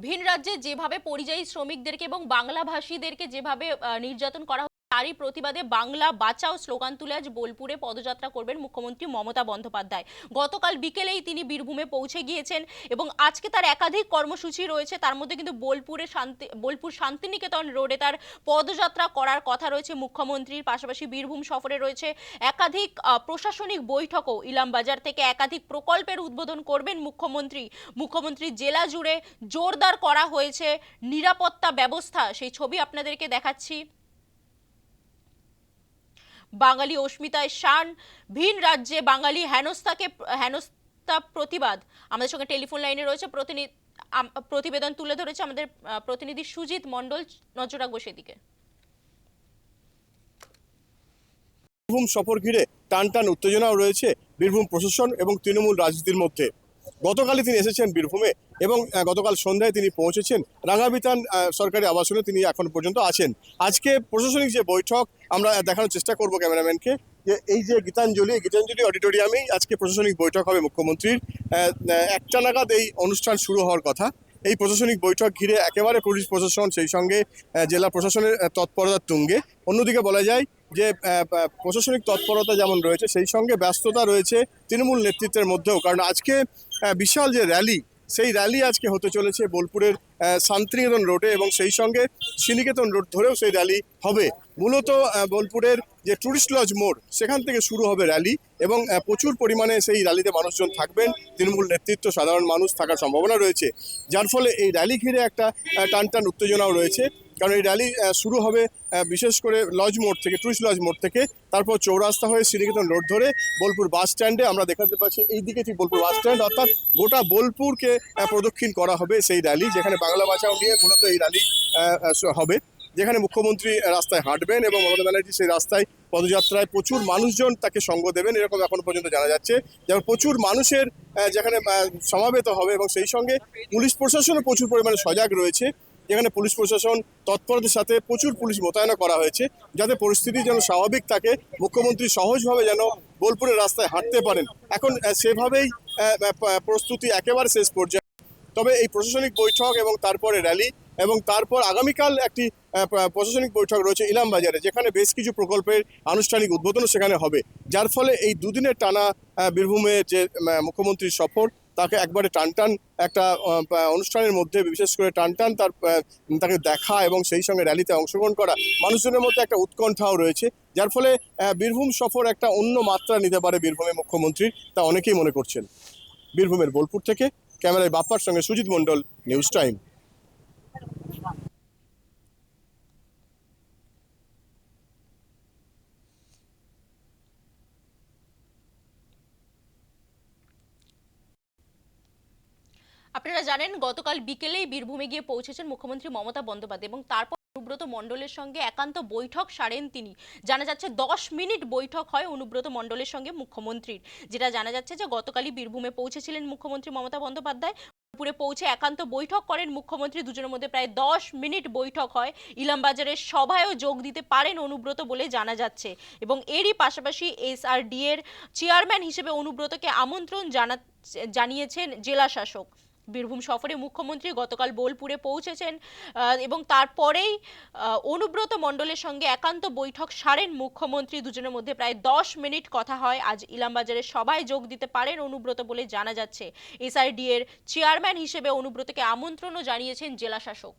ভিন রাজ্যে যেভাবে পরিযায়ী শ্রমিকদেরকে এবং বাংলাভাষীদেরকে যেভাবে নির্যাতন করা তারই প্রতিবাদে বাংলা বাঁচাও স্লোগান তুলে আজ বোলপুরে পদযাত্রা করবেন মুখ্যমন্ত্রী মমতা বন্দ্যোপাধ্যায়। গতকাল বিকেলেই তিনি বীরভূমে পৌঁছে গিয়েছেন এবং আজকে তার একাধিক কর্মসূচি রয়েছে। তার মধ্যে কিন্তু বোলপুরে শান্তি, বোলপুর শান্তিনিকেতন রোডে তার পদযাত্রা করার কথা রয়েছে মুখ্যমন্ত্রীর। পাশাপাশি বীরভূম সফরে রয়েছে একাধিক প্রশাসনিক বৈঠকও। ইলামবাজার থেকে একাধিক প্রকল্পের উদ্বোধন করবেন মুখ্যমন্ত্রী। মুখ্যমন্ত্রী জেলা জুড়ে জোরদার করা হয়েছে। নিরাপত্তা ব্যবস্থা, সেই ছবি আপনাদেরকে দেখাচ্ছি। বাঙালি অস্মিতায় শান। ভিন রাজ্যে বাঙালি হেনস্থাকে, হেনস্থা প্রতিবাদ। আমাদের সঙ্গে টেলিফোন লাইনে রয়েছে প্রতিনিধি প্রতিবেদন তুলে ধরেছে আমাদের প্রতিনিধি সুজিত মণ্ডল। নজর রাখব সেদিকে। বীরভূম সফর ঘিরে টান টান উত্তেজনাও রয়েছে বীরভূম প্রশাসন এবং তৃণমূল রাজনীতির মধ্যে। গতকালই তিনি এসেছেন বীরভূমে এবং গতকাল সন্ধ্যায় তিনি পৌঁছেছেন। রাঙাবিতান সরকারি আবাসনে তিনি এখন পর্যন্ত আছেন। আজকে প্রশাসনিক যে বৈঠক, আমরা দেখানোর চেষ্টা করব ক্যামেরাম্যানকে যে এই যে গীতাঞ্জলি গীতাঞ্জলি অডিটোরিয়ামেই আজকে প্রশাসনিক বৈঠক হবে মুখ্যমন্ত্রীর। একটা নাগাদ এই অনুষ্ঠান শুরু হওয়ার কথা। এই প্রশাসনিক বৈঠক ঘিরে একেবারে পুলিশ প্রশাসন, সেই সঙ্গে জেলা প্রশাসনের তৎপরতার তুঙ্গে। অন্যদিকে বলা যায় যে প্রশাসনিক তৎপরতা যেমন রয়েছে, সেই সঙ্গে ব্যস্ততা রয়েছে তৃণমূল নেতৃত্বের মধ্যেও। কারণ আজকে বিশাল যে র্যালি, সেই র্যালি আজকে হতে চলেছে বোলপুরের শান্তিনিকেতন রোডে এবং সেই সঙ্গে শ্রীনিকেতন রোড ধরেও সেই র্যালি হবে। মূলত বোলপুরের যে টুরিস্ট লজ মোড়, সেখান থেকে শুরু হবে র্যালি এবং প্রচুর পরিমাণে সেই র্যালিতে মানুষজন থাকবেন। তৃণমূল নেতৃত্ব, সাধারণ মানুষ থাকার সম্ভাবনা রয়েছে। যার ফলে এই র্যালি ঘিরে একটা টান টান উত্তেজনাও রয়েছে। কারণ এই র্যালি শুরু হবে বিশেষ করে লজ মোড় থেকে টুরিস্ট লজ মোড় থেকে। তারপর চৌরাস্তা হয়ে শ্রীনিকেতন রোড ধরে বোলপুর বাস স্ট্যান্ডে আমরা দেখাতে পাচ্ছি। এই দিকে ঠিক বোলপুর বাস স্ট্যান্ড অর্থাৎ গোটা বোলপুরকে প্রদক্ষিণ করা হবে সেই র্যালি যেখানে বাংলা বাঁচাও নিয়ে মূলত এই র্যালি হবে। যেখানে মুখ্যমন্ত্রী রাস্তায় হাঁটবেন এবং মমতা ব্যানার্জি সেই রাস্তায় পদযাত্রায় প্রচুর মানুষজন তাকে সঙ্গ দেবেন, এরকম এখনও পর্যন্ত জানা যাচ্ছে। যেমন প্রচুর মানুষের যেখানে সমাবেত হবে এবং সেই সঙ্গে পুলিশ প্রশাসনও প্রচুর পরিমাণে সজাগ রয়েছে। যেখানে পুলিশ প্রশাসন তৎপরতার সাথে প্রচুর পুলিশ মোতায়েন করা হয়েছে, যাতে পরিস্থিতি যেন স্বাভাবিক থাকে, মুখ্যমন্ত্রী সহজভাবে যেন বোলপুরের রাস্তায় হাঁটতে পারেন। এখন সেভাবেই প্রস্তুতি একেবারে শেষ পর্যায়ে। তবে এই প্রশাসনিক বৈঠক এবং তারপরে র্যালি এবং তারপর আগামীকাল একটি প্রশাসনিক বৈঠক রয়েছে ইলাম বাজারে যেখানে বেশ কিছু প্রকল্পের আনুষ্ঠানিক উদ্বোধনও সেখানে হবে। যার ফলে এই দুদিনের টানা বীরভূমে যে মুখ্যমন্ত্রীর সফর তাকে একবারে টানটান একটা অনুষ্ঠানের মধ্যে বিশেষ করে টানটান তার তাকে দেখা এবং সেই সঙ্গে র্যালিতে অংশগ্রহণ করা। মানুষজনের মধ্যে একটা উৎকণ্ঠাও রয়েছে, যার ফলে বীরভূম সফর একটা অন্য মাত্রা নিতে পারে বীরভূমের মুখ্যমন্ত্রী, তা অনেকেই মনে করছেন। বীরভূমের বোলপুর থেকে, ক্যামেরায় বাপ্পার সঙ্গে সুজিত মণ্ডল, নিউজ টাইম। আপনারা জানেন, গতকাল বিকেলেই বীরভূমে গিয়ে পৌঁছেছেন মুখ্যমন্ত্রী মমতা বন্দ্যোপাধ্যায় এবং তারপর অনুব্রত মণ্ডলের সঙ্গে একান্ত বৈঠক সারেন তিনি। জানা যাচ্ছে, দশ মিনিট বৈঠক হয় অনুব্রত মণ্ডলের সঙ্গে মুখ্যমন্ত্রীর, যেটা জানা যাচ্ছে যে গতকালই বীরভূমে পৌঁছেছিলেন মুখ্যমন্ত্রী মমতা বন্দ্যোপাধ্যায়। বোলপুরে পৌঁছে একান্ত বৈঠক করেন মুখ্যমন্ত্রী। দুজনের মধ্যে প্রায় দশ মিনিট বৈঠক হয়। ইলামবাজারের সভায়ও যোগ দিতে পারেন অনুব্রত বলে জানা যাচ্ছে এবং এরই পাশাপাশি এসআরডি এর চেয়ারম্যান হিসেবে অনুব্রতকে আমন্ত্রণ জানা জানিয়েছেন জেলা শাসক। বীরভূম সফরে মুখ্যমন্ত্রী গতকাল বোলপুরে পৌঁছেছেন এবং তারপরেই অনুব্রত মণ্ডলের সঙ্গে একান্ত বৈঠক সারেন মুখ্যমন্ত্রী। দুজনের মধ্যে প্রায় দশ মিনিট কথা হয়। আজ ইলামবাজারে সবাই যোগ দিতে পারেন অনুব্রত বলে জানা যাচ্ছে। এসআইডি এর চেয়ারম্যান হিসেবে অনুব্রতকে আমন্ত্রণও জানিয়েছেন জেলা শাসক